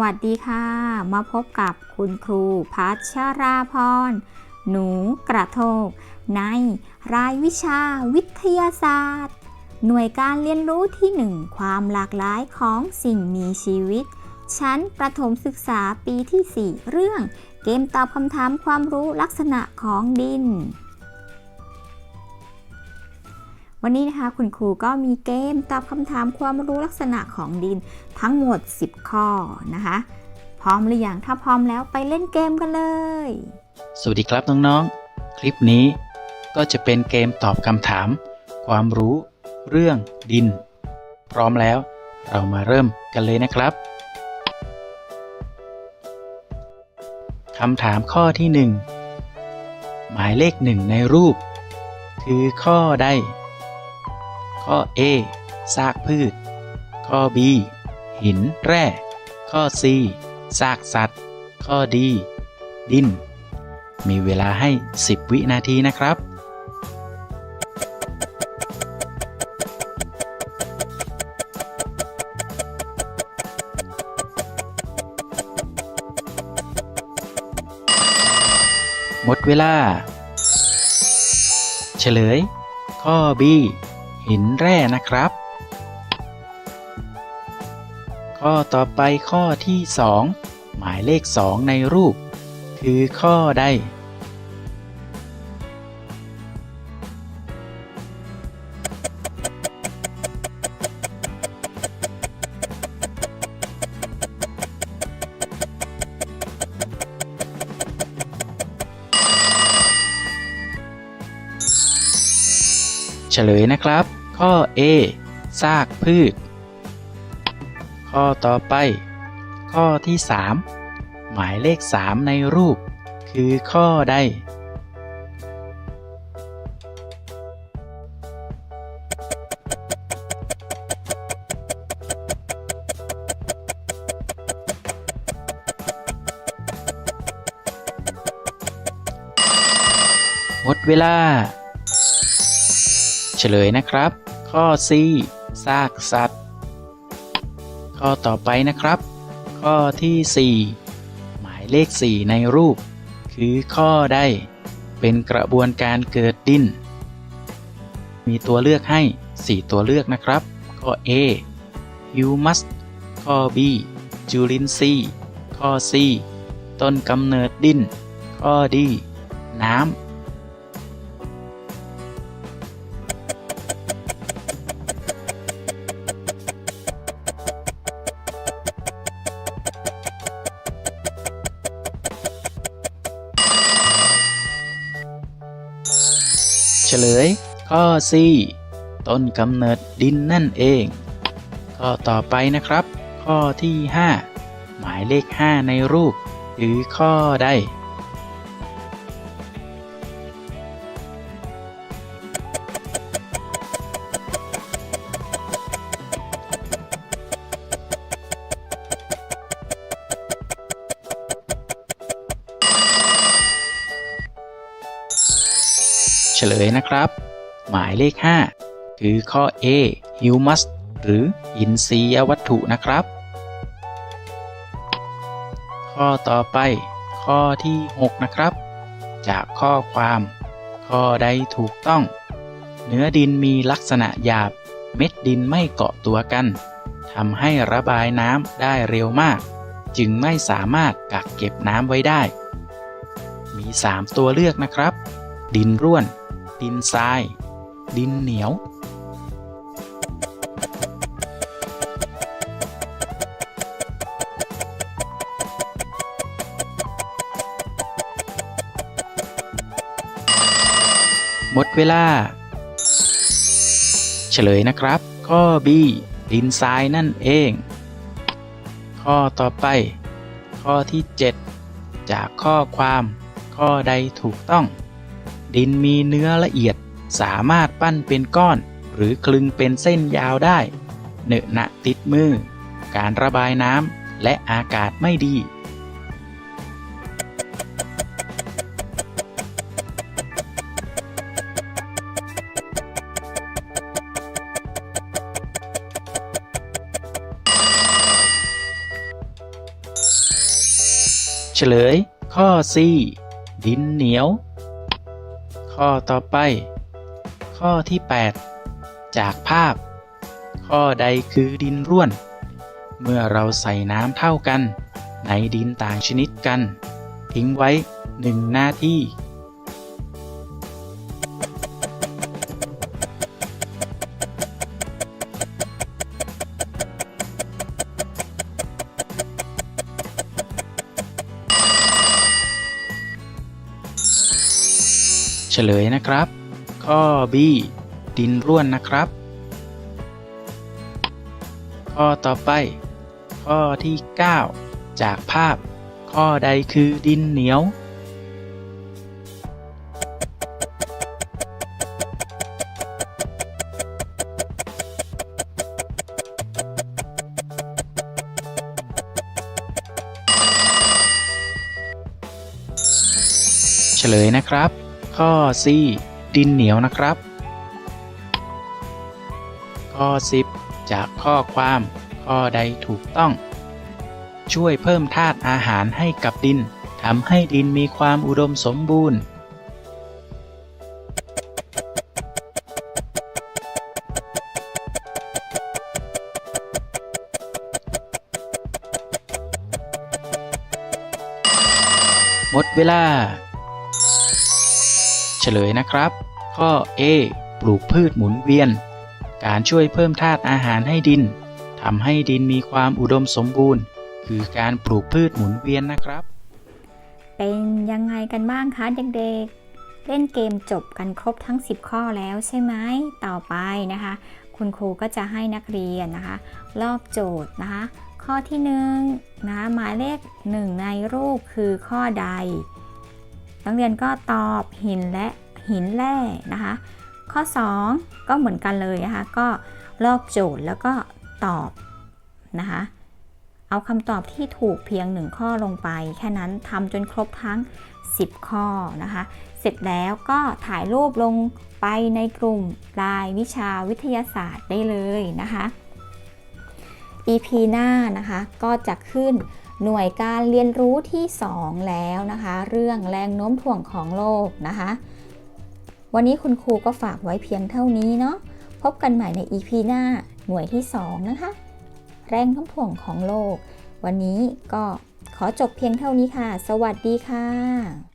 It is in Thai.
วัสดีค่ะ มาพบกับคุณครูพัชราพร หนูกระโทก ในรายวิชาวิทยาศาสตร์ หน่วยการเรียนรู้ที่ 1 ความหลากหลายของสิ่งมีชีวิต ชั้นประถมศึกษาปีที่ 4 เรื่อง เกมตอบคำถามความรู้ลักษณะของดิน วันนี้นะคะคุณครูก็มีเกมตอบคำถามความรู้ลักษณะของดินทั้งหมด 10 ข้อนะคะ พร้อมหรือยังถ้าพร้อมแล้วไปเล่นเกมกันเลย สวัสดีครับน้องๆ คลิปนี้ก็จะเป็นเกมตอบคำถาม ความรู้เรื่องดิน พร้อมแล้วเรามาเริ่มกันเลยนะครับคำถามข้อที่หนึ่งหมายเลขหนึ่งในรูป คือข้อใด ข้อ A ซากพืช ข้อ B หินแร่ ข้อ C ซากสัตว์ ข้อ D ดิน มีเวลาให้ 10 วินาทีนะครับหมดเวลา เฉลย ข้อ B หินแร่นะครับ ข้อต่อไปข้อที่ 2 หมายเลข 2 ในรูป คือข้อใด เฉลยนะครับ ข้อ A ซากพืช ข้อต่อไป ข้อที่ 3 หมายเลข 3 ในรูป คือข้อใด หมดเวลา ฉลยนะครับ ข้อ C ซากสัตว์ ข้อต่อไปนะครับ ข้อที่ 4 หมายเลข 4 ในรูป คือข้อใดเป็นกระบวนการเกิดดิน มีตัวเลือกให้ 4 ตัวเลือกนะครับ ข้อ A humus ข้อ B จุลินทรีย์ ข้อ C ต้นกำเนิดดิน ข้อ D น้ำ ลย ข้อ C ต้นกำเนิดดินนั่นเอง ข้อต่อไปนะครับ ข้อที่ 5 หมายเลข 5 ในรูปหรือข้อใด ลยนะครับ หมายเลข 5 คือข้อ A humus หรืออินทรียวัตถุนะครับ ข้อต่อไป ข้อที่ 6 นะครับ จากข้อความ ข้อใดถูกต้อง เนื้อดินมีลักษณะหยาบ เม็ดดินไม่เกาะตัวกันทำให้ระบายน้ำได้เร็วมาก จึงไม่สามารถกักเก็บน้ำไว้ได้ มี 3 ตัวเลือกนะครับ ดินร่วน ดินทราย ดินเหนียว หมดเวลา เฉลยนะครับ ข้อ B ดินทรายนั่นเอง ข้อต่อไป ข้อที่ 7 จากข้อความข้อใดถูกต้อง ดินมีเนื้อละเอียด สามารถปั้นเป็นก้อน หรือคลึงเป็นเส้นยาวได้ เนอะหนะติดมือ การระบายน้ำและอากาศไม่ดีเเฉลย ข้อ C ดินเหนียว ข้อต่อไป ข้อที่ 8 จากภาพ ข้อใดคือดินร่วน เมื่อเราใส่น้ำเท่ากัน ในดินต่างชนิดกัน ทิ้งไว้ 1 นาที เฉลยนะครับ ข้อ B ดินร่วนนะครับ ข้อต่อไป ข้อที่ 9 จากภาพ ข้อใดคือดินเหนียว เฉลยนะครับ ข้อ C ดินเหนียวนะครับ ข้อ 10 จากข้อความข้อใดถูกต้อง ช่วยเพิ่มธาตุอาหารให้กับดินทำให้ดินมีความอุดมสมบูรณ์ หมดเวลา ฉลยนะครับ ข้อ A ปลูกพืชหมุนเวียน การช่วยเพิ่มธาตุอาหารให้ดินทำให้ดินมีความอุดมสมบูรณ์ คือการปลูกพืชหมุนเวียนนะครับ เป็นยังไงกันบ้างคะเด็กๆ เล่นเกมจบกันครบทั้ง 10 ข้อแล้วใช่ไหมต่อไปนะคะ คุณครูก็จะให้นักเรียนนะคะลอกโจทย์นะคะ ข้อที่1นงนะคะหมายเลข1ในรูปคือข้อใด นักเรียนก็ตอบหินและหินแร่นะคะ ข้อ 2 ก็เหมือนกันเลยนะคะ ก็ลอกโจทย์แล้วก็ตอบนะคะ เอาคำตอบที่ถูกเพียงหนึ่งข้อลงไป แค่นั้นทำจนครบทั้ง 10 ข้อนะคะ เสร็จแล้วก็ถ่ายรูปลงไปในกลุ่มรายวิชาวิทยาศาสตร์ได้เลยนะคะ EP หน้านะคะก็จะขึ้น หน่วยการเรียนรู้ที่ 2 แล้วนะคะ เรื่องแรงโน้มถ่วงของโลกนะคะ วันนี้คุณครูก็ฝากไว้เพียงเท่านี้เนาะพบกันใหม่ใน EP หน้าหน่วยที่ 2 นะคะ แรงโน้มถ่วงของโลก วันนี้ก็ขอจบเพียงเท่านี้ค่ะ สวัสดีค่ะ